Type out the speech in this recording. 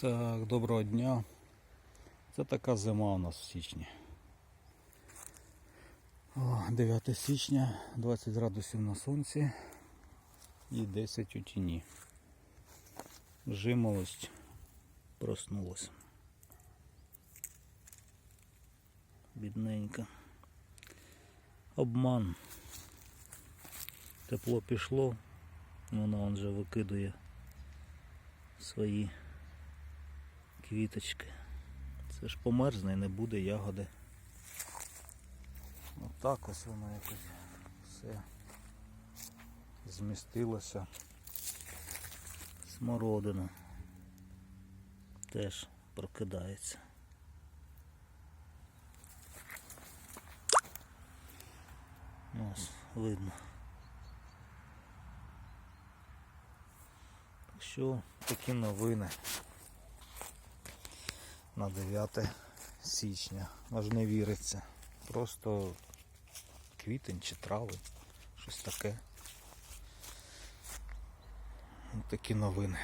Так, доброго дня. Це така зима у нас в січні. О, 9 січня, 20 градусів на сонці і 10 у тіні. Жимолость проснулась. Бідненька. Обман. Тепло пішло, вона он же викидує свої квіточки. Це ж померзне і не буде ягоди. Отак ось воно якось все змістилося. Смородина теж прокидається. Ось видно. Що такі новини на 9 січня. Аж не віриться. Просто квітень чи травень, щось таке. Ось такі новини.